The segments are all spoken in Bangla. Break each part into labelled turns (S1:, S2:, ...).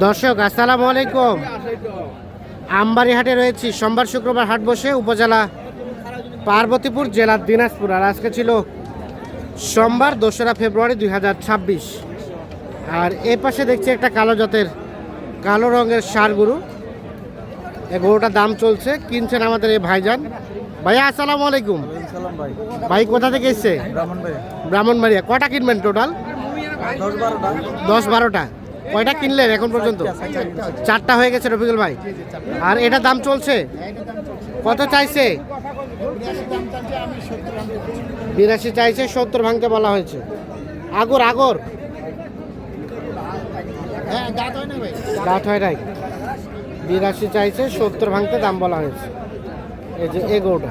S1: দর্শক আসসালামু আলাইকুম। আমবাড়ি হাটে রয়েছি। সোমবার শুক্রবার হাট বসে উপজেলা পার্বতীপুর জেলার দিনাজপুর। আর আজকে ছিল সোমবার দোসরা ফেব্রুয়ারি দু হাজার ছাব্বিশ। আর এ পাশে দেখছি একটা কালো জাতের কালো রঙের সার গরু এ গরুটার দাম চলছে। কিনছেন আমাদের এই ভাইজান। ভাইয়া আসসালামু আলাইকুম।
S2: ভাই
S1: ভাই কোথা থেকে এসছে? ব্রাহ্মণবাড়িয়া। কটা কিনবেন টোটাল?
S2: দশ বারোটা।
S1: কয়টা কিনলেন এখন পর্যন্ত? চারটা হয়ে গেছে রফিকুল ভাই। আর এটা দাম চলছে? কত চাইছে? বিরাশি চাইছে সত্তর ভাঙতে বলা হয়েছে। আগর আগর। দাঁত হয় নাই। বিরাশি চাইছে সত্তর ভাঙতে দাম বলা হয়েছে। এই যে এগোটা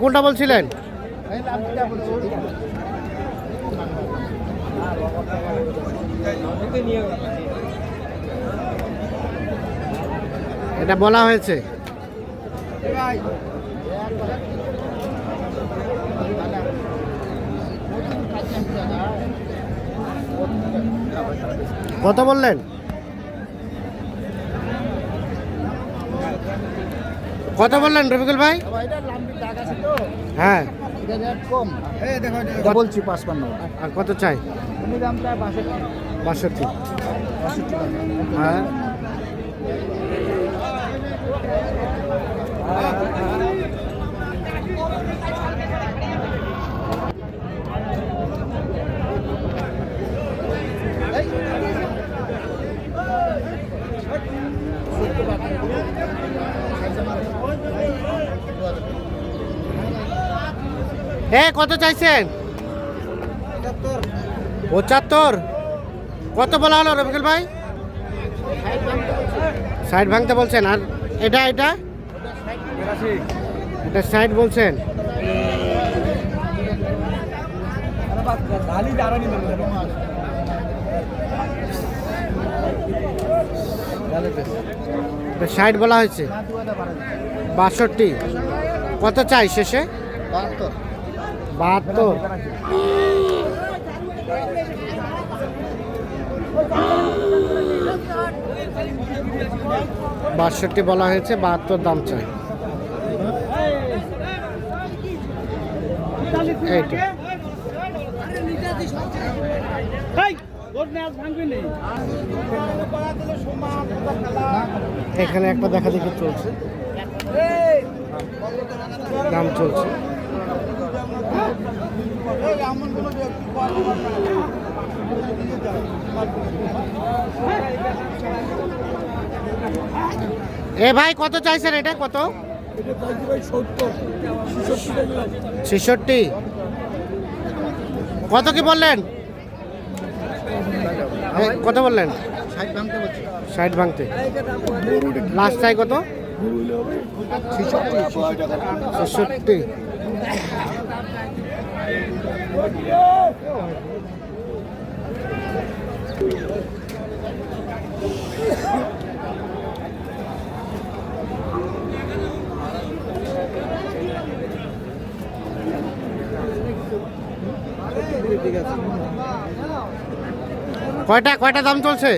S1: কোনটা বলছিলেন? এটা বলা হয়েছে। কত বললেন? কত বললেন রফিকুল ভাই? হ্যাঁ।
S2: বলছি পাঁচপান্ন।
S1: আর কত চাই?
S2: বাষট্টি।
S1: বাষট্টি। হ্যাঁ। এ, কত চাইছেন? পঁচাত্তর। কত বলা হলো রবিকুল ভাই? সাইড ভাঙতে বলছেন। আর এটা এটা? এটা সাইড বলছেন। সাইড বলা হয়েছে। বাষট্টি। কত চাই শেষে? বাহাত্তর বাষট্টি বলা হয়েছে বাহাত্তর দাম চাই। এখানে একটা দেখা দেখি চলছে। দাম চলছে। এ ভাই, কত চাইছেন এটা? কত? ছেষট্টি। কত কি বললেন? কত বললেন?
S2: ষাট ভাঙতে।
S1: লাস্ট চাই কত? ছেষট্টি। কয়টা কয়টা দাম চলছে?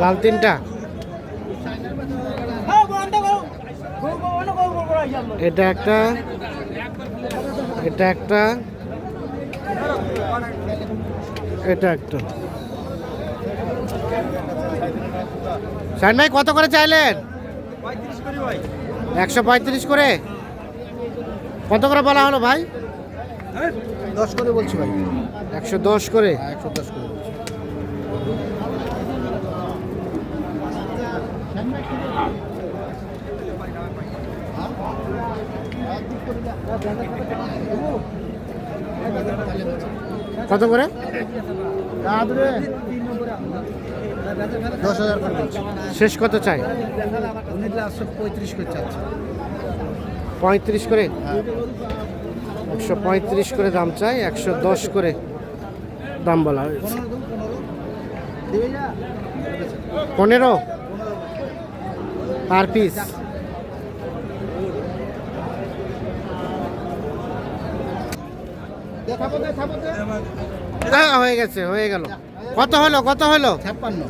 S1: লাল তিনটা। এটা একটা এটা একটা এটা একটা। সাইন ভাই কত করে চাইলেন? একশো পঁয়ত্রিশ করে। কত করে বলা হলো ভাই?
S2: দশ করে বলছি ভাই।
S1: একশো দশ করে।
S2: একশো দশ করে বলছি।
S1: কত করে?
S2: দশ হাজার করে
S1: শেষ কত চাই?
S2: পঁয়ত্রিশ করে চাচ্ছে
S1: পঁয়ত্রিশ করে? একশো পঁয়ত্রিশ করে দাম চাই একশো দশ করে দাম বলা হয়েছে।
S2: পনেরো?
S1: Per piece? হ্যাঁ, হয়ে গেছে হয়ে গেল। কত হলো কত হলো?
S2: ছাপ্পান্ন।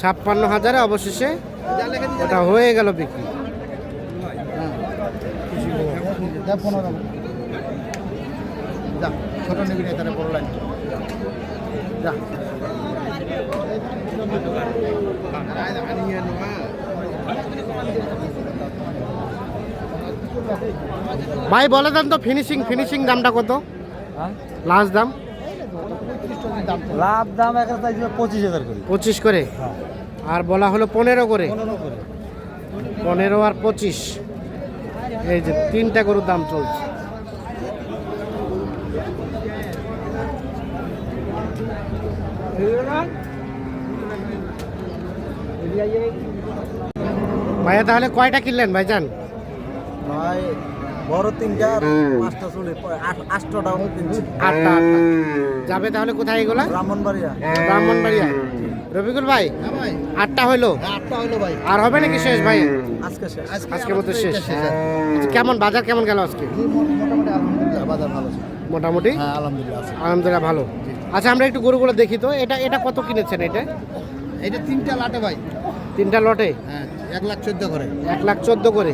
S1: ছাপ্পান্ন হাজারে অবশেষে ওটা হয়ে গেল বিক্রি।
S2: ছোট নিবি না তাহলে বড় লাইন। যা।
S1: ভাই বলে দেন তো ফিনিশিং ফিনিশিং দামটা কত? লাস্ট দাম?
S2: লাভ দাম পঁচিশ হাজার করে।
S1: পঁচিশ করে? আর বলা হলো পনেরো করে।
S2: পনেরো
S1: আর পঁচিশ। এই যে তিনটা গরুর দাম চলছে। ভাইয়া তাহলে কয়টা কিনলেন ভাইজান?
S2: ভাই বড় তিনটা পাঁচটা চলে আটটা কিনছি।
S1: আটটা আটটা। যাবে তাহলে কোথায় এগুলা?
S2: ব্রাহ্মণবাড়িয়া।
S1: ব্রাহ্মণবাড়িয়া। রবিকুল ভাই
S2: হ্যাঁ ভাই।
S1: আটটা হইল
S2: আটটা হলো ভাই।
S1: আর হবে নাকি শেষ ভাই?
S2: আজকে শেষ।
S1: আজকের মতো শেষ। আচ্ছা, কেমন বাজার কেমন গেল আজকে?
S2: মোটামুটি আলহামদুলিল্লাহ বাজার ভালো
S1: মোটামুটি?
S2: হ্যাঁ আলহামদুলিল্লাহ
S1: আলহামদুলিল্লাহ ভালো। আচ্ছা আমরা একটু গরুগুলো দেখি তো। এটা এটা কত কিনেছেন এটা?
S2: এটা তিনটা লাটে ভাই।
S1: তিনটা লটে?
S2: হ্যাঁ এক লাখ চোদ্দ করে।
S1: এক লাখ চোদ্দ করে।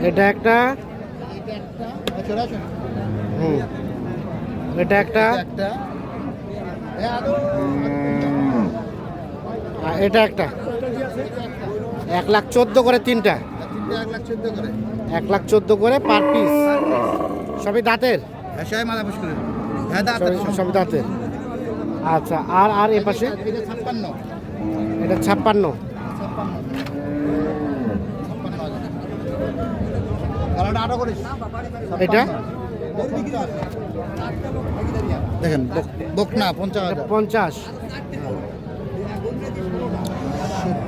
S1: এটা একটা
S2: এটা একটা
S1: হুম। এটা একটা এটা একটা। এক লাখ চোদ্দ করে তিনটা।
S2: এক লাখ চোদ্দ করে
S1: পার পিস। সবই দাঁতের?
S2: হ্যাঁ সবাই হ্যাঁ
S1: সবই- দাঁতের। আচ্ছা আর আর এ পাশে
S2: এটা ছাপ্পান্ন হাজার কালারটা আরও করিস
S1: এটা?
S2: দেখেন বক- বকনা পঞ্চাশ
S1: পঞ্চাশ।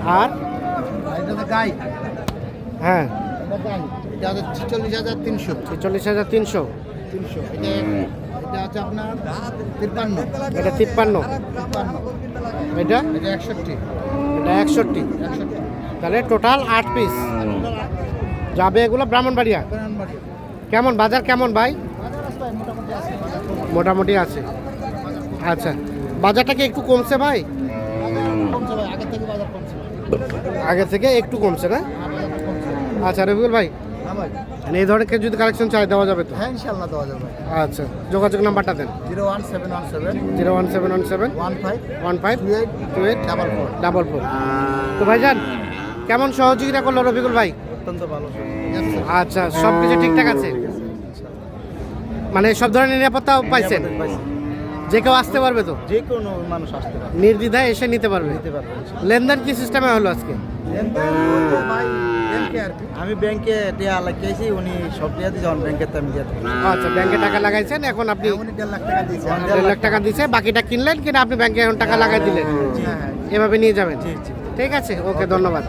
S1: আর? হ্যাঁ।
S2: এটা এটা হাজার তিনশো।
S1: ছেচল্লিশ হাজার তিনশো।
S2: তিনশো। এটা এটা হচ্ছে আপনার তিপ্পান্ন।
S1: এটা তিপ্পান্ন।
S2: তিপ্পান্ন
S1: এটা?
S2: এটা একষট্টি।
S1: এটা একষট্টি।
S2: একষট্টি।
S1: তাহলে টোটাল আট পিস যাবে এগুলো? ব্রাহ্মণবাড়িয়া?
S2: ব্রাহ্মণবাড়ি
S1: কেমন? বাজার কেমন ভাই?
S2: মোটামুটি আছে।
S1: আচ্ছা বাজারটা কি একটু কমছে ভাই?
S2: বাজার কমছে ভাই আগের থেকে বাজার কমছে।
S1: আগে থেকে একটু কমছে না? আচ্ছা রবিউল ভাই
S2: হ্যাঁ
S1: মানে এই ধরনের কেউ যদি কালেকশন চাই দেওয়া যাবে তো?
S2: হ্যাঁ ইনশাল্লাহ দেওয়া যাবে
S1: আচ্ছা যোগাযোগ নাম্বারটা দেন।
S2: Zero one seven one seven
S1: zero one seven one seven
S2: one five
S1: one five
S2: two eight
S1: two eight
S2: double four.
S1: Double four. তো ভাইজান কেমন সহযোগিতা করল রবিকুল ভাই?
S2: অত্যন্ত ভালো
S1: আচ্ছা সব কিছু ঠিকঠাক আছে? মানে সব ধরনের নিরাপত্তা পাইছেন? যে কেউ আসতে পারবে তো?
S2: যে কোনো মানুষ আসতে পারে
S1: নির্দ্বিধায় এসে নিতে পারবে?
S2: নিতে পারবে
S1: লেনদেন কি সিস্টেমে হলো আজকে?
S2: আমি ব্যাংকে টিয়া লাগিয়েছি উনি সব টিয়া দিয়ে যখন ব্যাংকের আমি দিয়ে
S1: আচ্ছা ব্যাংকে টাকা লাগাইছেন এখন আপনি
S2: উনি দেড় লাখ টাকা দিয়েছে।
S1: দেড় লাখ টাকা দিছে বাকিটা কিনলেন কিনা আপনি ব্যাংকে এখন টাকা লাগাই দিলেন?
S2: হ্যাঁ হ্যাঁ
S1: এভাবে নিয়ে যাবেন? ঠিক আছে ওকে ধন্যবাদ।